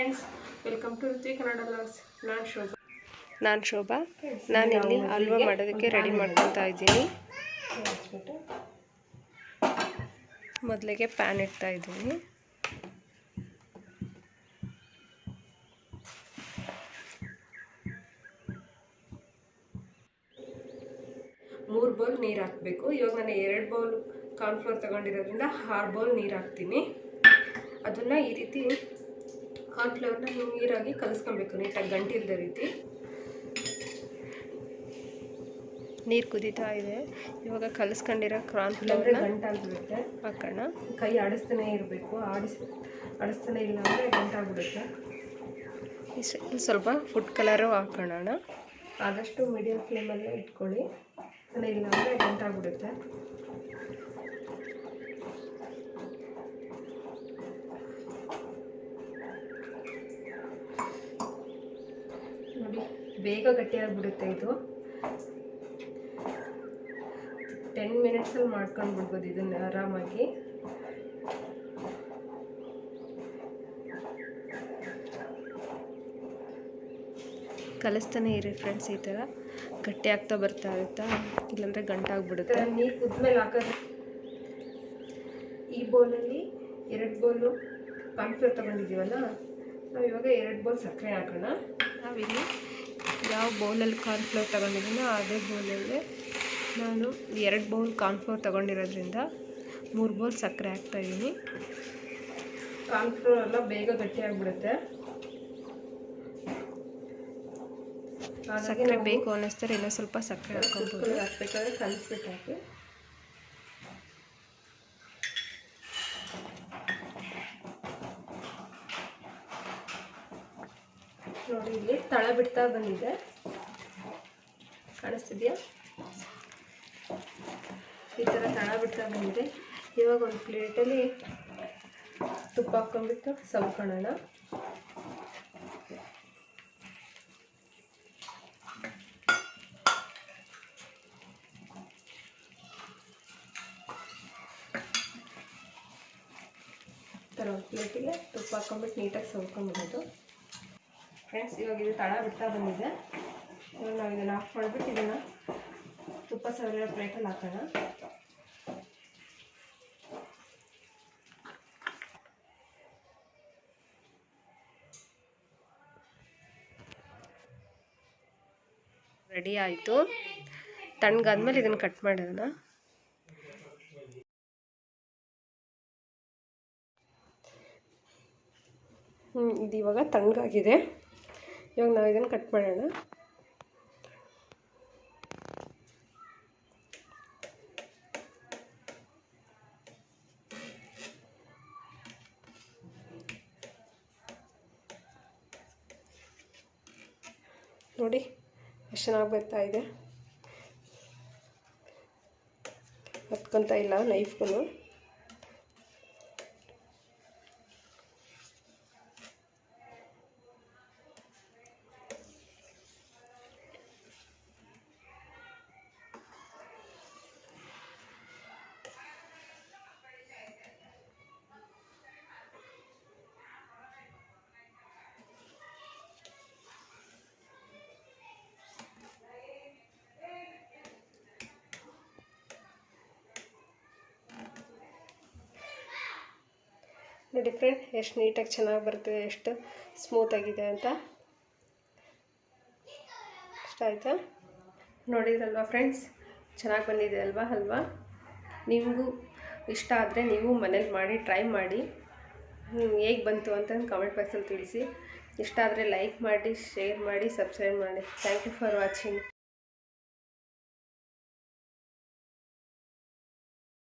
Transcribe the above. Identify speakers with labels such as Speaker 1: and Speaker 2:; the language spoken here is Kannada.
Speaker 1: ಶ್ರೀ ಕನ್ನಡ ಲಾಗ್ಸ್ ನಾನು ಶೋಭಾ.
Speaker 2: ನಾನು ಶೋಭಾ. ನಾನಿಲ್ಲಿ ಹಲ್ವಾ ಮಾಡೋದಕ್ಕೆ ರೆಡಿ ಮಾಡ್ಕೊತಾ ಇದ್ದೀನಿ. ಮೊದಲಿಗೆ ಪ್ಯಾನ್ ಇಡ್ತಾ ಇದ್ದೀನಿ.
Speaker 1: ಮೂರು ಬೌಲ್ ನೀರು ಹಾಕಬೇಕು. ಇವಾಗ ನಾನು ಎರಡು ಬೌಲ್ ಕಾರ್ನ್ಫ್ಲೋರ್ ತಗೊಂಡಿರೋದ್ರಿಂದ ಆರು ಬೌಲ್ ನೀರು ಹಾಕ್ತೀನಿ. ಅದನ್ನು ಈ ರೀತಿ ಕಾರ್ನ್ಫ್ಲವರ್ನ ನೀರಾಗಿ ಕಲಿಸ್ಕೊಬೇಕು ನೀಟಾಗಿ ಗಂಟಿಲ್ದ ರೀತಿ.
Speaker 2: ನೀರು ಕುದೀತಾ ಇದೆ. ಇವಾಗ ಕಲಸ್ಕೊಂಡಿರೋ ಕ್ರಾನ್ ಫ್ಲವರ್
Speaker 1: ಗಂಟಾಗ್ಬಿಡುತ್ತೆ.
Speaker 2: ಹಾಕೋಣ.
Speaker 1: ಕೈ ಆಡಿಸ್ತಾನೆ ಇರಬೇಕು ಆಡಿಸ್ ಆಡಿಸ್ತಾನೆ ಇಲ್ಲ ಅಂದರೆ ಗಂಟಾಗ್ಬಿಡುತ್ತೆ.
Speaker 2: ಇಷ್ಟು ಸ್ವಲ್ಪ ಫುಡ್ ಕಲರು ಹಾಕೋಣ
Speaker 1: ಆದಷ್ಟು ಮೀಡಿಯಮ್ ಫ್ಲೇಮಲ್ಲೇ ಇಟ್ಕೊಳ್ಳಿ. ಇಲ್ಲ ಅಂದರೆ ಗಂಟಾಗ್ಬಿಡುತ್ತೆ. ನೋಡಿ, ಬೇಗ ಗಟ್ಟಿಯಾಗಿಬಿಡುತ್ತೆ ಇದು. ಟೆನ್ ಮಿನಿಟ್ಸಲ್ಲಿ ಮಾಡ್ಕೊಂಡು ಬಿಡ್ಬೋದು ಇದನ್ನು ಆರಾಮಾಗಿ.
Speaker 2: ಕಲಿಸ್ತಾನೆ ಇರಿ ಫ್ರೆಂಡ್ಸ್ ಈ ಥರ ಗಟ್ಟಿ ಆಗ್ತಾ ಬರ್ತಾ ಇರುತ್ತಾ? ಇಲ್ಲಾಂದರೆ ಗಂಟಾಗ್ಬಿಡುತ್ತೆ?
Speaker 1: ನೀರು ಕುದ್ಮೇಲೆ ಹಾಕೋದು ಈ ಬೌಲಲ್ಲಿ ಎರಡು ಬೌಲು ಕಾರ್ನ್ಫ್ಲೋರ್ ತೊಗೊಂಡಿದ್ದೀವಲ್ಲ, ನಾವು ಇವಾಗ ಎರಡು ಬೌಲ್ ಸಕ್ಕರೆ ಹಾಕೋಣ.
Speaker 2: ನಾವಿಲ್ಲಿ ಯಾವ ಬೌಲಲ್ಲಿ ಕಾರ್ನ್ಫ್ಲೋರ್ ತಗೊಂಡಿದ್ದೀನೋ ಅದೇ ಬೌಲಲ್ಲೇ ನಾನು ಎರಡು ಬೌಲ್ ಕಾರ್ನ್ಫ್ಲೋರ್ ತಗೊಂಡಿರೋದ್ರಿಂದ ಮೂರು ಬೌಲ್ ಸಕ್ಕರೆ ಹಾಕ್ತಾಯಿದ್ದೀನಿ
Speaker 1: ಕಾರ್ನ್ಫ್ಲೋರ್ ಎಲ್ಲ ಬೇಗ ಗಟ್ಟಿಯಾಗ್ಬಿಡುತ್ತೆ.
Speaker 2: ಸಕ್ಕರೆ ಬೇಕು ಅನ್ನಿಸ್ತಾರೆ ಇನ್ನೂ ಸ್ವಲ್ಪ ಸಕ್ಕರೆ ಹಾಕ್ಕೊಬೋದು.
Speaker 1: ಹಾಕ್ಬೇಕಾದ್ರೆ ಕಲಿಸ್ಬಿಟ್ಟು ಹಾಕಿ. ನೋಡಿ, ಇಲ್ಲಿ ತಳ ಬಿಡ್ತಾ ಬಂದಿದೆ. ಕಾಣಿಸ್ತಿದ್ಯಾ? ಈ ಥರ ತಳ ಬಿಡ್ತಾ ಬಂದಿದೆ. ಇವಾಗ ಒಂದು ಪ್ಲೇಟಲ್ಲಿ ತುಪ್ಪ ಹಾಕ್ಕೊಂಡ್ಬಿಟ್ಟು ಸವ್ಕೊಳ್ಳೋಣ. ಪ್ಲೇಟಿಗೆ ತುಪ್ಪ ಹಾಕ್ಕೊಂಬಿಟ್ಟು ನೀಟಾಗಿ ಸವ್ಕೊಂಡ್ಬಿಡೋದು. ಫ್ರೆಂಡ್ಸ್ ಇವಾಗ ಇದು ತಳ ಬಿಡ್ತಾ ಬಂದಿದೆ. ಇವಾಗ ನಾವು ಇದನ್ನು ಆಫ್ ಮಾಡಿಬಿಟ್ಟು ಇದನ್ನು ತುಪ್ಪ ಸಾವಿರ ಪ್ಲೇಟಲ್ಲಿ ಹಾಕೋಣ.
Speaker 2: ರೆಡಿ ಆಯಿತು. ತಣ್ಣಗಾದ್ಮೇಲೆ ಇದನ್ನು ಕಟ್ ಮಾಡೋಣ. ಇದು ಇವಾಗ ತಣ್ಣಗಾಗಿದೆ. ಇವಾಗ ನಾವು ಇದನ್ನು ಕಟ್ ಮಾಡೋಣ. ನೋಡಿ ಎಷ್ಟು ಚೆನ್ನಾಗಿ ಬರ್ತಾ ಇದೆ. ಹತ್ಕೊತಾ ಇಲ್ಲ ನೈಫ್ಗೂ ನೋಡಿ ಎಷ್ಟು ನೀಟಾಗಿ ಚೆನ್ನಾಗಿ ಬರ್ತದೆ ಎಷ್ಟು ಸ್ಮೂತಾಗಿದೆ ಅಂತ. ಇಷ್ಟ ಆಯಿತಾ?
Speaker 1: ನೋಡಿದ್ರಲ್ವಾ ಫ್ರೆಂಡ್ಸ್ ಚೆನ್ನಾಗಿ ಬಂದಿದೆ ಅಲ್ವಾ ಅಲ್ವಾ? ನಿಮಗೂ ಇಷ್ಟ ಆದರೆ ನೀವು ಮನೇಲಿ ಮಾಡಿ ಟ್ರೈ ಮಾಡಿ. ಹೇಗೆ ಬಂತು ಅಂತ ಕಮೆಂಟ್ ಬಾಕ್ಸಲ್ಲಿ ತಿಳಿಸಿ. ಇಷ್ಟ ಆದರೆ ಲೈಕ್ ಮಾಡಿ ಶೇರ್ ಮಾಡಿ ಸಬ್ಸ್ಕ್ರೈಬ್ ಮಾಡಿ. Thank you for watching